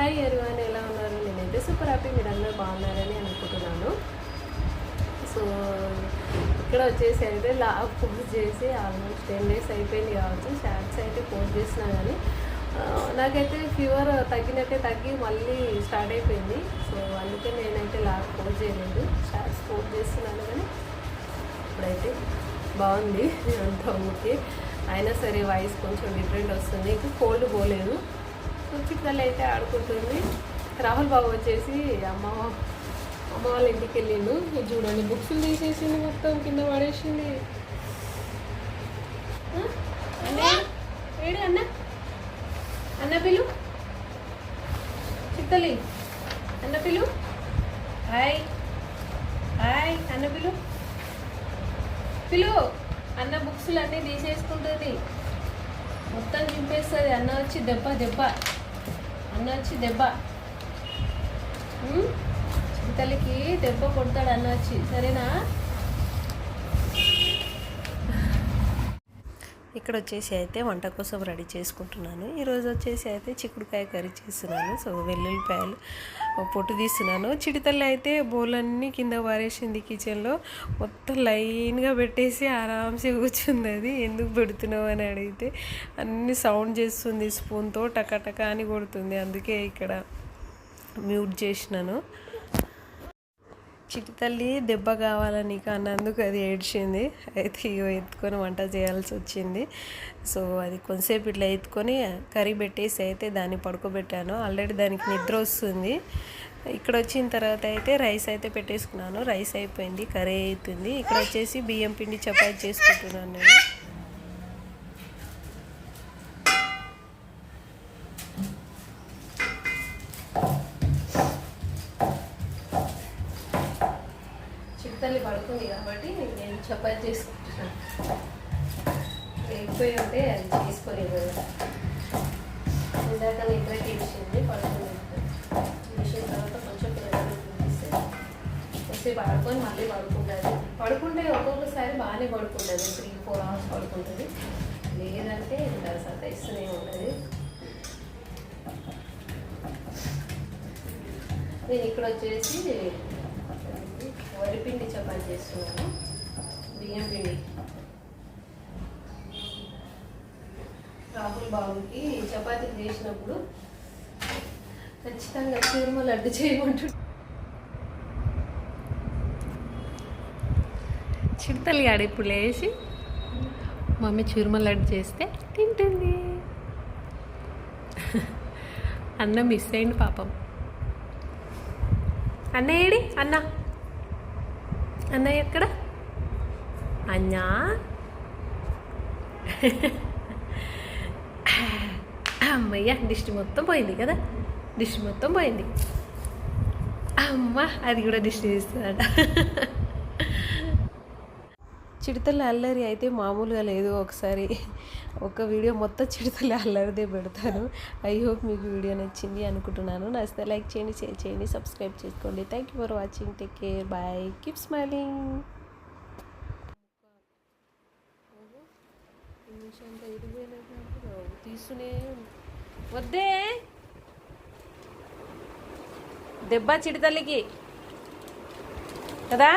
Hi everyone ఎలా ఉన్నారు? నేనైతే సూపర్ హ్యాపీ మీరు అందరూ బాగున్నారని అనుకుంటున్నాను. సో ఇక్కడ వచ్చేసి అయితే లా పోస్ట్ చేసి ఆల్మోస్ట్ టెన్ డేస్ అయిపోయింది కావచ్చు. షార్ట్స్ అయితే పోస్ట్ చేసినా కానీ నాకైతే ఫీవర్ తగ్గినట్టే తగ్గి మళ్ళీ స్టార్ట్ అయిపోయింది. సో అందుకే నేనైతే లాగ్ పోస్ట్ చేయలేదు. షార్ట్స్ పోస్ట్ చేస్తున్నాను కానీ ఇప్పుడైతే బాగుంది. అంతా ఓకే అయినా సరే వాయిస్ కొంచెం డిఫరెంట్ వస్తుంది. ఇంకా కోల్డ్ పోలేదు. పిల్లలు అయితే ఆడుకుంటుంది. రాహుల్ బాబు వచ్చేసి అమ్మ అమ్మ వాళ్ళ ఇంటికి వెళ్ళిండు. ఇది చూడండి బుక్స్ తీసేసింది మొత్తం కింద పడేసింది. ఏడు అన్న? అన్న పిలు? చిత్తలి? అన్న పిలు? హాయ్. హాయ్ అన్న పిలు? పిలు అన్న బుక్స్లు అన్నీ తీసేసుకుంటుంది. మొత్తం చింపేస్తుంది అన్న వచ్చి దెబ్బ దెబ్బ. అన్న వచ్చి దెబ్బ. ఉమ్? చింతలకి దెబ్బ కొడతాడు అన్న వచ్చి సరేనా? ఇక్కడ వచ్చేసి అయితే వంట కోసం రెడీ చేసుకుంటున్నాను. ఈరోజు వచ్చేసి అయితే చిక్కుడుకాయ కర్రీ చేస్తున్నాను. సో వెల్లుల్లిపాయలు పొట్టు తీస్తున్నాను. చిడితల్లి అయితే బోలన్నీ కింద పారేసింది కిచెన్లో. మొత్తం లైన్గా పెట్టేసి ఆరామ్సే కూర్చుంది అది. ఎందుకు పెడుతున్నావు అని అడిగితే అన్ని సౌండ్ చేస్తుంది స్పూన్తో టక అని కొడుతుంది. అందుకే ఇక్కడ మ్యూట్ చేసినాను. చిటి తల్లి దెబ్బ కావాలని నీకు అన్నందుకు అది ఏడ్చింది. అయితే ఇగో ఎత్తుకొని వంట చేయాల్సి వచ్చింది. సో అది కొంతసేపు ఇట్లా ఎత్తుకొని కర్రీ పెట్టేసి అయితే దాన్ని పడుకోబెట్టాను. ఆల్రెడీ దానికి నిద్ర వస్తుంది. ఇక్కడ వచ్చిన తర్వాత అయితే రైస్ అయితే పెట్టేసుకున్నాను. రైస్ అయిపోయింది కర్రీ అవుతుంది ఇక్కడ వచ్చేసి బియ్యం పిండి చపాతి చేసుకుంటున్నాను నేను. తల్లి పడుకుంది కాబట్టి నేను చపాతి చేసుకుంటున్నాను. లేకపోయి ఉంటే అది చేసుకొని ఇందాక నిద్ర తీసింది పడుకుంది. తీసిన తర్వాత కొంచెం పిల్లలు చూపిస్తే కొద్దిసేపు ఆడుకొని మళ్ళీ పడుకుంటుంది. పడుకుంటే ఒక్కొక్కసారి బాగానే పడుకుంటుంది. త్రీ ఫోర్ అవర్స్ పడుకుంటుంది. లేదంటే ఇంకా సతాయిస్తూనే ఉంటుంది. నేను ఇక్కడ వచ్చేసి వరిపిండి చపాతి చేస్తున్నాను. బియ్యం పిండి. రాహుల్ బాబుకి చపాతి చేసినప్పుడు ఖచ్చితంగా చీరమ లడ్డు చేయమంటు చిడతలు గాడు ఇప్పుడు లేచి మమ్మీ చురుమ లడ్డు చేస్తే తింటుంది. అన్న మిస్ అయింది పాపం. అన్న ఏడి? అన్న. అన్నయ్య ఎక్కడ? అన్నా? అమ్మయ్య దిష్టి మొత్తం పోయింది కదా? దిష్టి మొత్తం పోయింది. అమ్మ అది కూడా దిష్టి తీస్తుందట. చిడతల అల్లరి అయితే మామూలుగా లేదు. ఒకసారి ఒక వీడియో మొత్తం చిడతల అల్లరిదే పెడతాను. ఐ హోప్ మీకు వీడియో నచ్చింది అనుకుంటున్నాను. నచ్చితే లైక్ చేయండి షేర్ చేయండి సబ్స్క్రైబ్ చేసుకోండి. Thank you for watching take care bye keep smiling తీసుకునే వద్దే. దెబ్బ చిడతల్లికి. కదా?